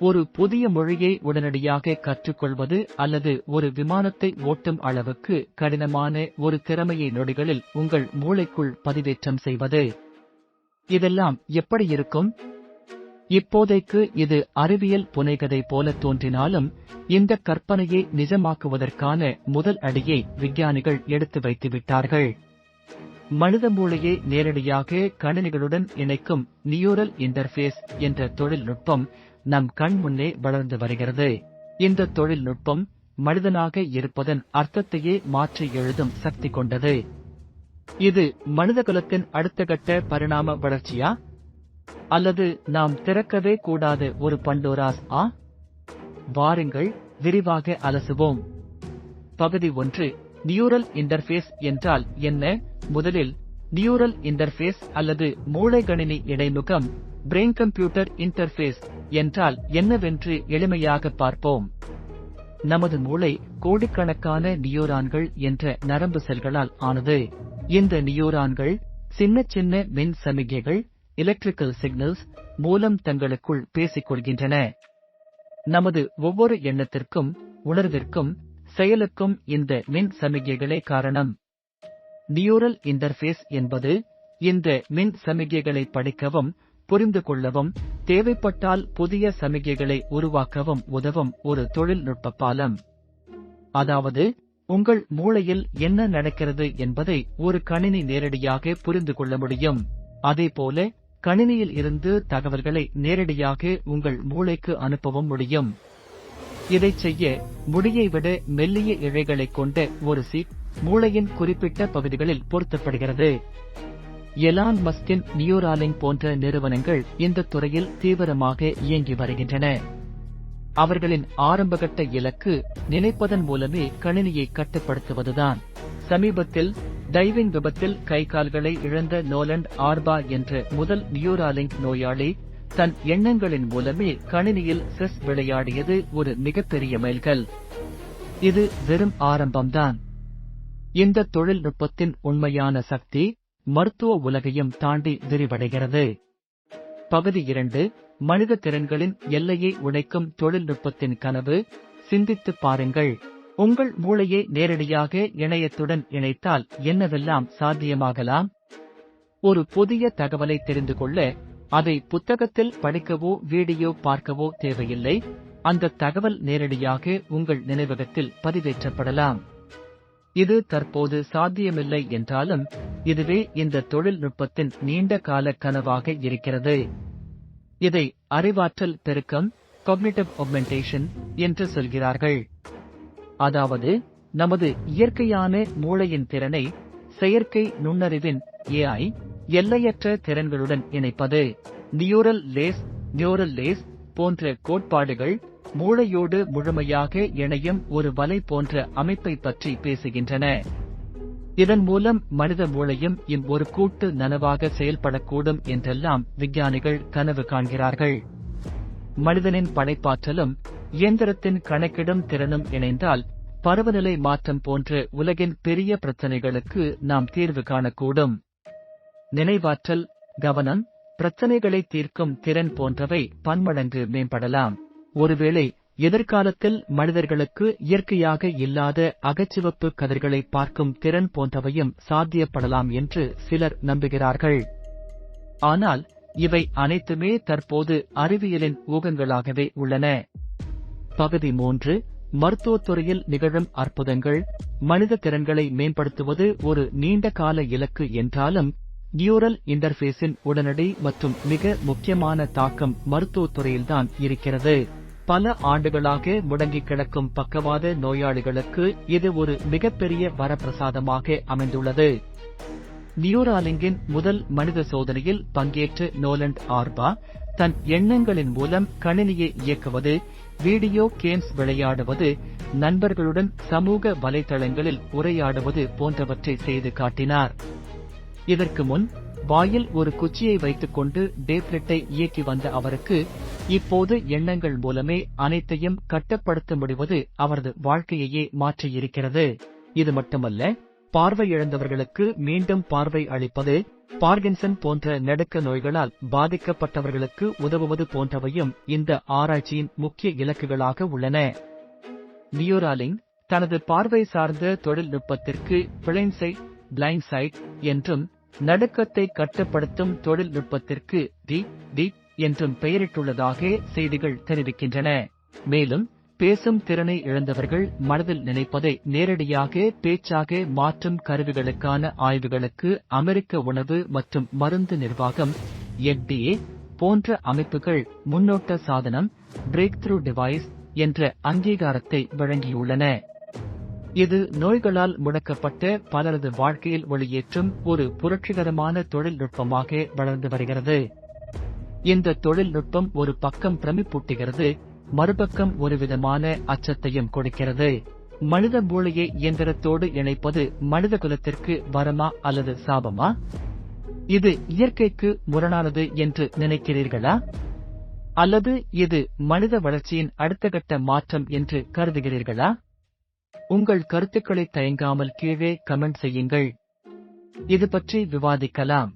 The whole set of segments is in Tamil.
ஒரு புதிய மொழியை உடனடியாக கற்றுக்கொள்வது அல்லது ஒரு விமானத்தை ஓட்டும் அளவுக்கு கடினமான ஒரு திறமையை நொடிகளில் உங்கள் மூளைக்குள் பதிவேற்றம் செய்வது. இதெல்லாம் எப்படி இருக்கும்? இப்போதைக்கு இது அறிவியல் புனைகதை போல தோன்றினாலும் இந்த கற்பனையை நிஜமாக்குவதற்கான முதல் அடியை விஞ்ஞானிகள் எடுத்து வைத்துவிட்டார்கள் மனித மூளையை நேரடியாக கணினிகளுடன் இணைக்கும் நியூரல் இன்டர்ஃபேஸ் என்ற தொழில்நுட்பம் நம் கண் முன்னே வளர்ந்து வருகிறது. இந்த தொழில்நுட்பம் மனிதனாக இருப்பதன் அர்த்தத்தையே மாற்றி எழுதும் சக்தி கொண்டது. இது மனிதகுலத்தின் அடுத்த கட்ட பரிணாம வளர்ச்சியா? அல்லது நாம் திறக்கவே கூடாத ஒரு பண்டோராஸ் ஆ? வாருங்கள் விரிவாக அலசுவோம். பகுதி ஒன்று நியூரல் இன்டர்ஃபேஸ் என்றால் என்ன? முதலில் நியூரல் இன்டர்ஃபேஸ் அல்லது மூளை கணினி இடைமுகம். பிரெயின் கம்ப்யூட்டர் இன்டர்ஃபேஸ் என்றால் என்னவென்று எளிமையாக பார்ப்போம். நமது மூளை கோடிக்கணக்கான நியூரான்கள் என்ற நரம்பு செல்களால் ஆனது. இந்த நியூரான்கள் சின்ன சின்ன மின் சமிகைகள் எலக்ட்ரிக்கல் சிக்னல்ஸ் மூலம் தங்களுக்குள் பேசிக் கொள்கின்றன நமது ஒவ்வொரு எண்ணத்திற்கும் உணர்விற்கும் செயலுக்கும் இந்த மின் சமிகைகளே காரணம். நியூரல் இன்டர்ஃபேஸ் என்பது இந்த மின் சமிகைகளை படிக்கவும் புரிந்து கொள்ளவும் தேவைப்பட்டால் புதிய சமிகைகளை உருவாக்கவும் உதவும் ஒரு தொழில்நுட்ப பாலம் அதாவது உங்கள் மூளையில் என்ன நடக்கிறது என்பதை ஒரு கணினி நேரடியாக புரிந்து கொள்ள முடியும். அதேபோல கணினியில் இருந்து தகவல்களை நேரடியாக உங்கள் மூளைக்கு அனுப்பவும் முடியும். இதைச் செய்ய முடியை விட மெல்லிய இழைகளை கொண்ட ஒரு சீட் மூளையின் குறிப்பிட்ட பகுதிகளில் பொருத்தப்படுகிறது. எலான் மஸ்கின் நியூராலிங் போன்ற நிறுவனங்கள் இந்த துறையில் தீவிரமாக இயங்கி வருகின்றன. அவர்களின் ஆரம்பகட்ட இலக்கு நினைப்பதன் மூலமே கணினியை கட்டுப்படுத்துவதுதான். சமீபத்தில் டைவிங் விபத்தில் கை கால்களை இழந்த நோலண்ட் ஆர்பா என்ற முதல் நியூராலிங்க் நோயாளி தன் எண்ணங்களின் மூலமே கணினியில் செஸ் விளையாடியது ஒரு மிகப்பெரிய மைல்கல் இது வெறும் ஆரம்பம்தான். இந்த தொழில்நுட்பத்தின் உண்மையான சக்தி மருத்துவ உலகையும் தாண்டி விரிவடைகிறது. பகுதி இரண்டு மனித திறன்களின் எல்லையை உடைக்கும் தொழில்நுட்பத்தின் கனவு சிந்தித்து பாருங்கள். உங்கள் மூளையை நேரடியாக இணையத்துடன் இணைத்தால் என்னவெல்லாம் சாத்தியமாகலாம்? ஒரு புதிய தகவலை தெரிந்து கொள்ள அதை புத்தகத்தில் படிக்கவோ வீடியோ பார்க்கவோ தேவையில்லை. அந்த தகவல் நேரடியாக உங்கள் நினைவகத்தில் பதிவேற்றப்படலாம். இது தற்போது சாத்தியமில்லை என்றாலும் இதுவே இந்த தொழில்நுட்பத்தின் நீண்ட கால கனவாக இருக்கிறது. இதை அறிவாற்றல் பெருக்கம் கொக்னிட்டிவ் ஆக்மெண்டேஷன் என்று சொல்கிறார்கள். அதாவது நமது இயற்கையான மூளையின் திறனை செயற்கை நுண்ணறிவின் ஏஐ எல்லையற்ற திறன்களுடன் இணைப்பது நியூரல் லேஸ் நியூரல் லேஸ் போன்ற கோட்பாடுகள் மூளையோடு முழுமையாக இணையும் ஒரு வலை போன்ற அமைப்பை பற்றி பேசுகின்றன. இதன் மூலம் மனித மூளையும் இம் ஒரு கூட்டு நனவாக செயல்படக்கூடும் என்றெல்லாம் விஞ்ஞானிகள் கனவு காண்கிறார்கள். மனிதனின் படைப்பாற்றலும் இயந்திரத்தின் கணக்கிடும் திறனும் இணைந்தால் பருவநிலை மாற்றம் போன்ற உலகின் பெரிய பிரச்சனைகளுக்கு நாம் தீர்வு காணக்கூடும். நினைவாற்றல் கவனம் பிரச்சனைகளை தீர்க்கும் திறன் போன்றவை பன்மடங்கு மேம்படலாம். ஒருவேளை எதிர்காலத்தில் மனிதர்களுக்கு இயற்கையாக இல்லாத அகச்சிவப்பு கதிர்களை பார்க்கும் திறன் போன்றவையும் சாத்தியப்படலாம் என்று சிலர் நம்புகிறார்கள். ஆனால் இவை அனைத்துமே தற்போது அறிவியலின் ஊகங்களாகவே உள்ளன. பகுதி மூன்று மருத்துவத்துறையில் நிகழும் அற்புதங்கள் மனித திறன்களை மேம்படுத்துவது ஒரு நீண்ட கால இலக்கு என்றாலும் நியூரல் இன்டர்ஃபேஸின் உடனடி மற்றும் மிக முக்கியமான தாக்கம் மருத்துவத்துறையில்தான் இருக்கிறது. பல ஆண்டுகளாக முடங்கி கிடக்கும் பக்கவாத நோயாளிகளுக்கு இது ஒரு மிகப்பெரிய வரப்பிரசாதமாக அமைந்துள்ளது. நியூராலிங்கின் முதல் மனித சோதனையில் பங்கேற்று நோலண்ட் ஆர்பா தன் எண்ணங்களின் மூலம் கணினியை இயக்குவது வீடியோ கேம்ஸ் விளையாடுவது நண்பர்களுடன் சமூக வலைதளங்களில் உரையாடுவது போன்றவற்றை செய்து காட்டினார். இதற்கு முன் வாயில் ஒரு குச்சியை வைத்துக்கொண்டு டேப்லெட்டை இயக்கி வந்த அவருக்கு இப்போது எண்ணங்கள் மூலமே அனைத்தையும் கட்டுப்படுத்த முடிவது அவரது வாழ்க்கையையே மாற்றியிருக்கிறது. இது மட்டுமல்ல பார்வை இழந்தவர்களுக்கு மீண்டும் பார்வை அளிப்பது பார்கின்சன் போன்ற நடுக்க நோய்களால் பாதிக்கப்பட்டவர்களுக்கு உதவுவது போன்றவையும் இந்த ஆராய்ச்சியின் முக்கிய இலக்குகளாக உள்ளன. நியூராலிங் தனது பார்வை சார்ந்த தொழில்நுட்பத்திற்கு பிளைன்சைட் பிளைண்ட் என்றும் நடுக்கத்தை கட்டுப்படுத்தும் தொழில்நுட்பத்திற்கு டி டி என்றும் பெயரிட்டுள்ளதாக செய்திகள் தெரிவிக்கின்றன. மேலும் பேசும் திறனை இழந்தவர்கள் மனதில் நினைப்பதை நேரடியாக பேச்சாக மாற்றும் கருவிகளுக்கான ஆய்வுகளுக்கு அமெரிக்க உணவு மற்றும் மருந்து நிர்வாகம் எஃப்டிஏ போன்ற அமைப்புகள் முன்னோட்ட சாதனம் பிரேக் த்ரூ டிவைஸ் என்ற அங்கீகாரத்தை வழங்கியுள்ளன. இது நோய்களால் முடக்கப்பட்ட பலரது வாழ்க்கையில் ஒளியேற்றும் ஒரு புரட்சிகரமான தொழில்நுட்பமாக வளர்ந்து வருகிறது. இந்த தொழில்நுட்பம் ஒரு பக்கம் பிரமிப்பூட்டுகிறது மறுபக்கம் ஒருவிதமான அச்சத்தையும் கொடுக்கிறது. மனித மூளையை இயந்திரத்தோடு இணைப்பது மனித குலத்திற்கு வரமா அல்லது சாபமா? இது இயற்கைக்கு முரணானது என்று நினைக்கிறீர்களா? அல்லது இது மனித வளர்ச்சியின் அடுத்த கட்ட மாற்றம் என்று கருதுகிறீர்களா? உங்கள் கருத்துக்களை தயங்காமல் கீழே கமெண்ட் செய்யுங்கள். இது பற்றி விவாதிக்கலாம்.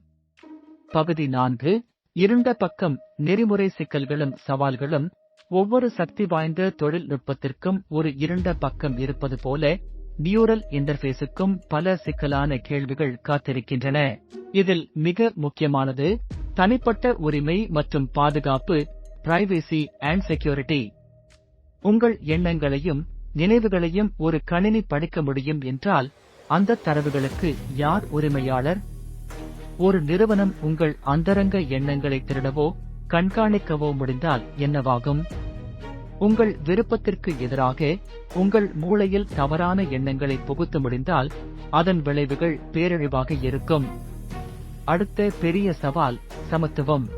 பகுதி நான்கு இருண்ட பக்கம் நெறிமுறை சிக்கல்களும் சவால்களும் ஒவ்வொரு சக்தி வாய்ந்த தொழில்நுட்பத்திற்கும் ஒரு இருண்ட பக்கம் இருப்பது போல நியூரல் இன்டர்ஃபேஸுக்கும் பல சிக்கலான கேள்விகள் காத்திருக்கின்றன. இதில் மிக முக்கியமானது தனிப்பட்ட உரிமை மற்றும் பாதுகாப்பு பிரைவேசி அண்ட் செக்யூரிட்டி உங்கள் எண்ணங்களையும் நினைவுகளையும் ஒரு கணினி படிக்க முடியும் என்றால் அந்த தரவுகளுக்கு யார் உரிமையாளர்? ஒரு நிறுவனம் உங்கள் அந்தரங்க எண்ணங்களை திருடவோ கண்காணிக்கவோ முடிந்தால் என்னவாகும்? உங்கள் விருப்பத்திற்கு எதிராக உங்கள் மூளையில் தவறான எண்ணங்களை புகுத்த முடிந்தால் அதன் விளைவுகள் பேரழிவாக இருக்கும். அடுத்த பெரிய சவால் சமத்துவம்.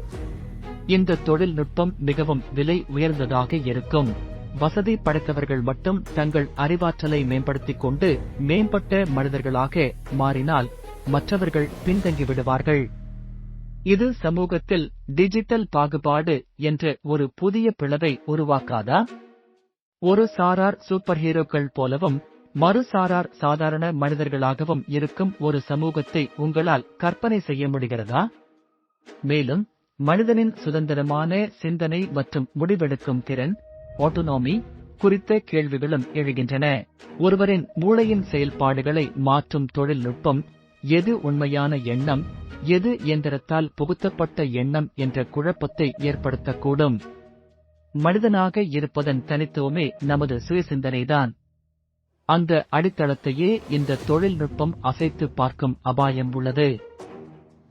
இந்த தொழில்நுட்பம் மிகவும் விலை உயர்ந்ததாக இருக்கும். வசதி படைத்தவர்கள் மட்டும் தங்கள் அறிவாற்றலை மேம்படுத்திக் கொண்டு மேம்பட்ட மனிதர்களாக மாறினால் மற்றவர்கள் பின்தங்கி விடுவார்கள். இது சமூகத்தில் டிஜிட்டல் பாகுபாடு என்ற ஒரு புதிய பிளவை உருவாக்காதா? ஒரு சாரார் சூப்பர் ஹீரோக்கள் போலவும் மறுசாரார் சாதாரண மனிதர்களாகவும் இருக்கும் ஒரு சமூகத்தை உங்களால் கற்பனை செய்ய முடிகிறதா? மேலும் மனிதனின் சுதந்திரமான சிந்தனை மற்றும் முடிவெடுக்கும் திறன் ஆட்டோனோமி குறித்த கேள்விகளும் எழுகின்றன. ஒருவரின் மூளையின் செயல்பாடுகளை மாற்றும் தொழில்நுட்பம் எது உண்மையான எண்ணம் எது இயந்திரத்தால் புகுத்தப்பட்ட எண்ணம் என்ற குழப்பத்தை ஏற்படுத்தக்கூடும். மனிதனாக இருப்பதன் தனித்துவமே நமது சுயசிந்தனைதான். அந்த அடித்தளத்தையே இந்த தொழில்நுட்பம் அசைத்து பார்க்கும் அபாயம் உள்ளது.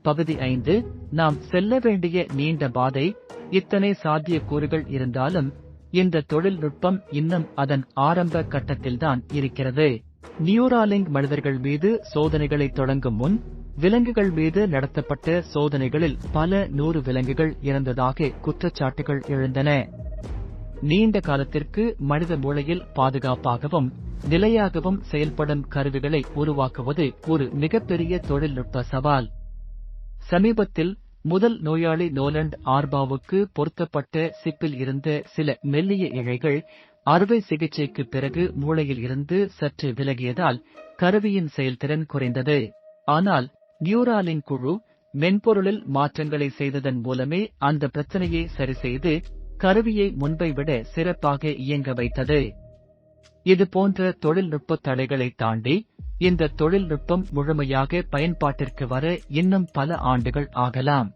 பகுதி ஐந்து நாம் செல்ல வேண்டிய நீண்ட பாதை இத்தனை சாத்தியக்கூறுகள் இருந்தாலும் இந்த தொழில்நுட்பம் இன்னும் அதன் ஆரம்ப கட்டத்தில்தான் இருக்கிறது. நியூராலிங்க் மனிதர்கள் மீது சோதனைகளை தொடங்கும் முன் விலங்குகள் மீது நடத்தப்பட்ட சோதனைகளில் பல நூறு விலங்குகள் இறந்ததாக குற்றச்சாட்டுகள் எழுந்தன. நீண்ட காலத்திற்கு மனித மூளையில் பாதுகாப்பாகவும் நிலையாகவும் செயல்படும் கருவிகளை உருவாக்குவது ஒரு மிகப்பெரிய தொழில்நுட்ப சவால். சமீபத்தில் முதல் நோயாளி நோலண்ட் ஆர்பாவுக்கு பொருத்தப்பட்ட சிப்பில் இருந்த சில மெல்லிய இழைகள் அறுவை சிகிச்சைக்கு பிறகு மூளையில் இருந்து சற்று விலகியதால் கருவியின் செயல்திறன் குறைந்தது. ஆனால் நியூராலின் குழு மென்பொருளில் மாற்றங்களை செய்ததன் மூலமே அந்த பிரச்சனையை சரிசெய்து கருவியை முன்பை விட சிறப்பாக இயங்க வைத்தது. இது போன்ற தொழில்நுட்ப தடைகளை தாண்டி இந்த தொழில்நுட்பம் முழுமையாக பயன்பாட்டிற்கு வர இன்னும் பல ஆண்டுகள் ஆகலாம்.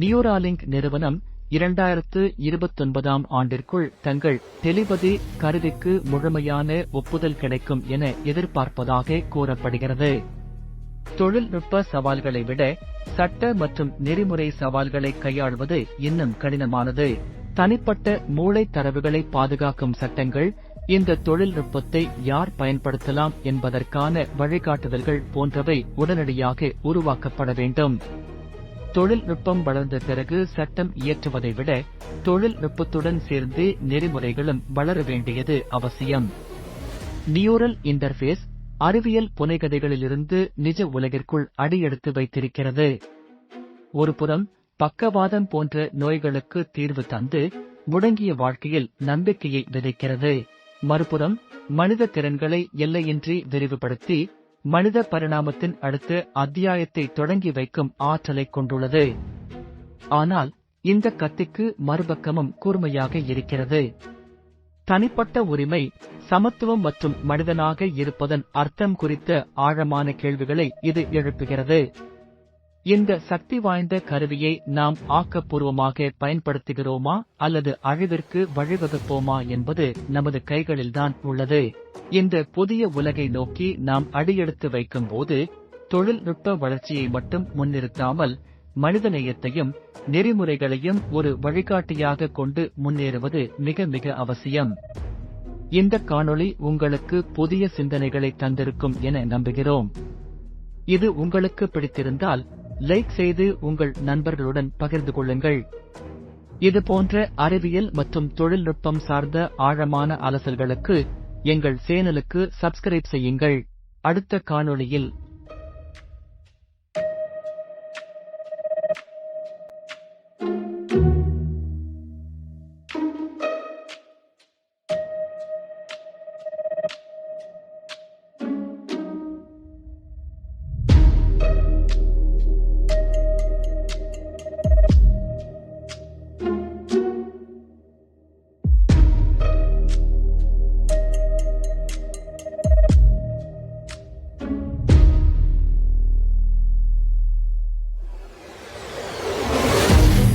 நியூராலிங்க் நிறுவனம் இரண்டாயிரத்து இருபத்தொன்பதாம் ஆண்டிற்குள் தங்கள் டெலிபதி கருவிக்கு முழுமையான ஒப்புதல் கிடைக்கும் என எதிர்பார்ப்பதாக கூறப்படுகிறது. தொழில்நுட்ப சவால்களை விட சட்ட மற்றும் நெறிமுறை சவால்களை கையாள்வது இன்னும் கடினமானது. தனிப்பட்ட மூளை தரவுகளை பாதுகாக்கும் சட்டங்கள் இந்த தொழில்நுட்பத்தை யார் பயன்படுத்தலாம் என்பதற்கான வழிகாட்டுதல்கள் போன்றவை உடனடியாக உருவாக்கப்பட வேண்டும். தொழில்நுட்பம் வளர்ந்த பிறகு சட்டம் இயற்றுவதை விட தொழில்நுட்பத்துடன் சேர்ந்து நெறிமுறைகளும் வளர வேண்டியது அவசியம். நியூரல் இன்டர்ஃபேஸ் அறிவியல் புனைகதைகளிலிருந்து நிஜ உலகிற்குள் அடியெடுத்து வைத்திருக்கிறது. ஒருபுறம் பக்கவாதம் போன்ற நோய்களுக்கு தீர்வு தந்து முடங்கிய வாழ்க்கையில் நம்பிக்கையை விதைக்கிறது. மறுபுறம் மனித திறன்களை எல்லையின்றி விரிவுபடுத்தி மனித பரிணாமத்தின் அடுத்த அத்தியாயத்தை தொடங்கி வைக்கும் ஆற்றலைக் கொண்டுள்ளது. ஆனால் இந்த கத்திக்கு மறுபக்கமும் கூர்மையாக இருக்கிறது. தனிப்பட்ட உரிமை சமத்துவம் மற்றும் மனிதனாக இருப்பதன் அர்த்தம் குறித்த ஆழமான கேள்விகளை இது எழுப்புகிறது. இந்த சக்தி வாய்ந்த கருவியை நாம் ஆக்கப்பூர்வமாக பயன்படுத்துகிறோமா அல்லது அழிவிற்கு வழிவகுப்போமா என்பது நமது கைகளில்தான் உள்ளது. இந்த புதிய உலகை நோக்கி நாம் அடியெடுத்து வைக்கும்போது தொழில்நுட்ப வளர்ச்சியை மட்டும் முன்னிறுத்தாமல் மனிதநேயத்தையும் நெறிமுறைகளையும் ஒரு வழிகாட்டியாக கொண்டு முன்னேறுவது மிக மிக அவசியம். இந்த காணொளி உங்களுக்கு புதிய சிந்தனைகளை தந்திருக்கும் என நம்புகிறோம். இது உங்களுக்கு பிடித்திருந்தால் லைக் செய்து உங்கள் நண்பர்களுடன் பகிர்ந்து கொள்ளுங்கள். இது போன்ற அறிவியல் மற்றும் தொழில்நுட்பம் சார்ந்த ஆழமான அலசல்களுக்கு எங்கள் சேனலுக்கு சப்ஸ்கிரைப் செய்யுங்கள். அடுத்த காணொளியில்